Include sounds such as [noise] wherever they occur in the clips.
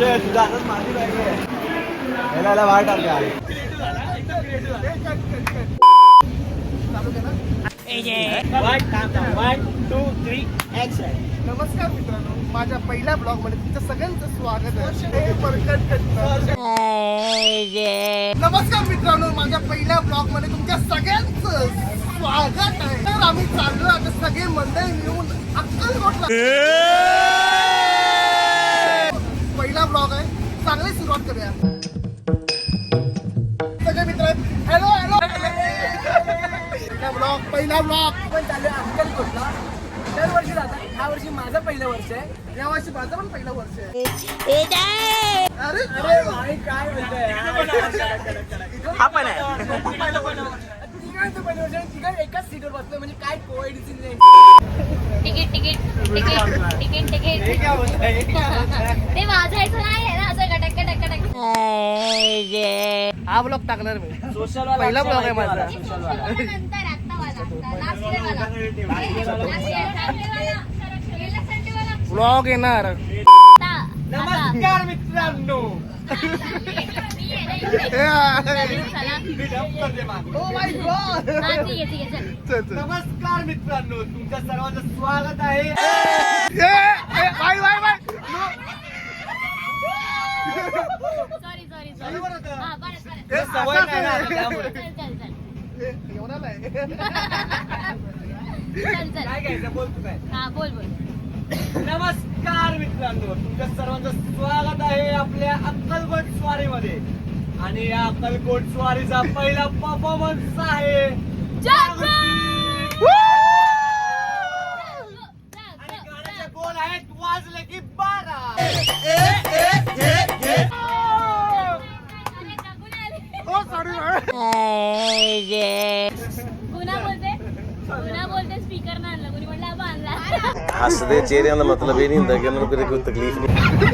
अक्षय तुझा आनंद माझी बॅग आहे याला बाहेर टाकल्या नमस्कार मित्रांनो माझ्या पहिल्या ब्लॉगमध्ये तुमचं सगळ्यांचं स्वागत आहे. नमस्कार मित्रांनो माझ्या पहिल्या ब्लॉगमध्ये तुमच्या सगळ्यांचं स्वागत आहे. तर आम्ही चाललो आता सगळे मंडळी मिळून अक्कलकोटला. पहिला ब्लॉग आहे. चांगली सुरुवात करूया. पहिला ब्लॉग पण चालू आहे अक्कलकोटला दरवर्षी जातात ह्या वर्षी माझं पहिलं वर्ष आहे. या वर्षी माझं पण पहिलं वर्ष आहे. अरे अरे भाई काय बोलतोय? हा पण आहे. तिघांचं पहिलं वर्ष आहे, तिघं एकाच सीटवर बसतोय म्हणजे काय कोविड नाही ticket ticket ticket ticket. Ticket ते वाजायचं नाही. ना असं गटक गटक गटक. हा ब्लॉग टाकणार मी. सोशल पहिला ब्लॉग आहे माझा. नंतर. ब्लॉग येणार. नमस्कार मित्रांनो. [laughs] चल नमस्कार मित्रांनो. तुमच्या सर्वांचं स्वागत आहे. Bye bye bye sorry sorry sorry सवय ना एवढा नाही [laughs] चल चल काय घ्यायचं बोल तू काय हा बोल बोल नमस्कार मित्रांनो तुमच्या सर्वांचं स्वागत आहे आपल्या अक्कलकोट स्वारीमध्ये आणि या अक्कलकोट स्वारीचा पहिला परफॉर्मन्स आहे आणि गाण्याचे बोल आहेत वाजले की बारा स्पीकर ना आणलं कोणी म्हटलं "अबा आणला हसदे चेहरे का मतलब ये नहीं होता कि उनको कोई तकलीफ नहीं दियो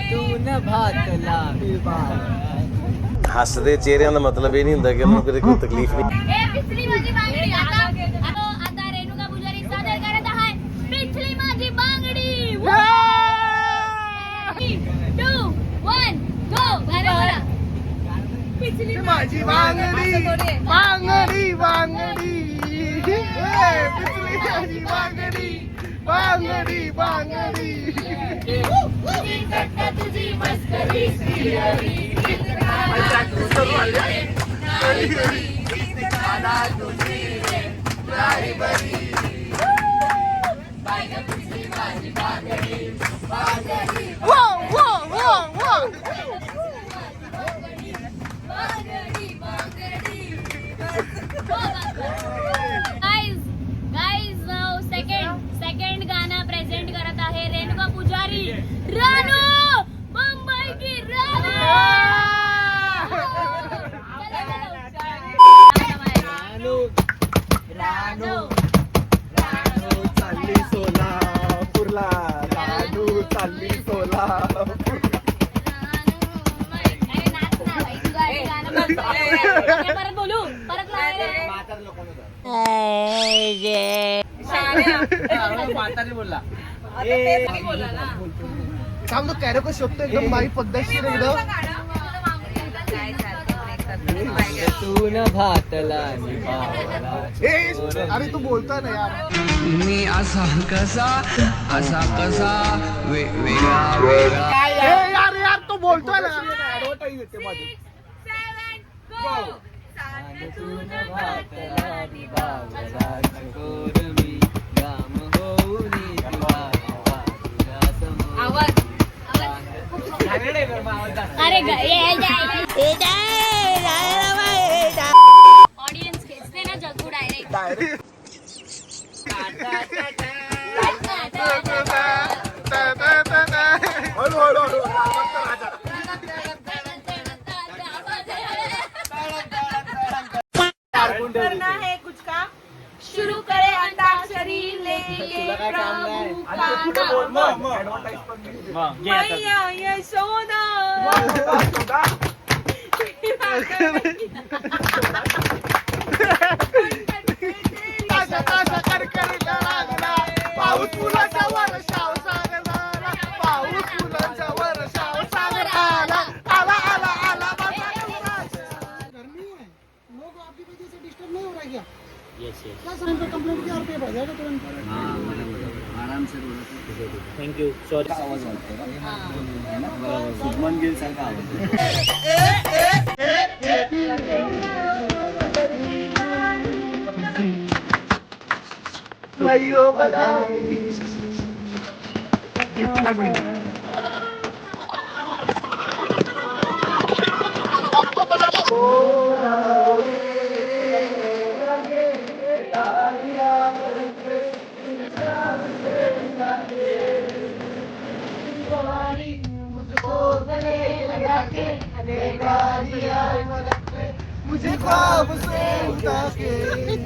तून भातला विभाग हसदे चेहरे का मतलब ये नहीं होता कि उनको कोई तकलीफ नहीं. ए पिछली माझी बांगडी आता. आता आता रेणुका पुजारी सादर करत आहे. पिछली माझी बांगडी. टू वन गो बरं पिछली माझी बांगडी. बांगडी बांगडी. ए, बांगडी बांगडी बांगडी तुझी मस्करी वो वो वो गाईज गाईज सेकंड सेकंड गाणं प्रेझेंट करत आहे रेणुका पुजारी रानू मुंबई की रानू रानू रानू. रानू चालली सोलापूरला. रानू चालली सोलापूर. परत बोलू. परत बोलला. थांब कॅरेको शोधतो एकदम बाई पद्धतशीर एकदम. तू न भातला अरे तू बोलतोय ना यार मी असा कसा असा कसा वेगळा वेगळा यार यार तू ना. अरे ये ऑडियन्स करना है कुछ काम शुरू करे अंताक्षरी लेके प्रभु का ताशा कंप्लेंट किया और पे भेजा था तुरंत थँक्यू सॉरी आवाज वाटतो शुभमन गिल सारखा आवाज मुझे ख्वाब से उठा के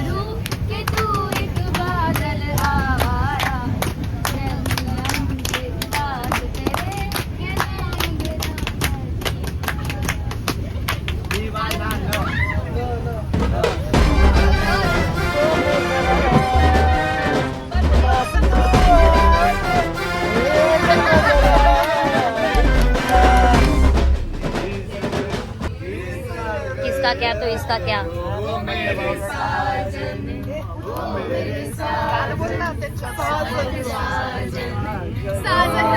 किसका क्या तो इसका क्या? साजन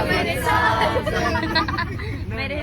मेरे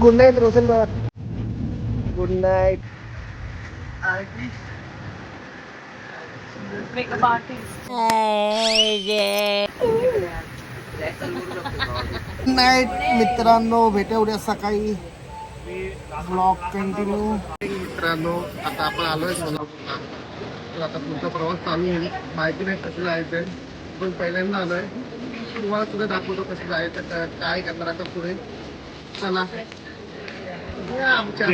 गुड नाईट रोशन बाबा गुड नाईट नाईट मित्रांनो भेटा उद्या सकाळी. ब्लॉग कंटिन्यू मित्रांनो आता आपण आलोय सोलापूरला. तर आता पुढचा प्रवास चालू होईल माहिती नाही कसं जायचंय. पण पहिल्यांदा आलोय. तुम्हाला सुद्धा दाखवतो कसं जायचं का- काय करणार आता पुढे. चला. आमच्या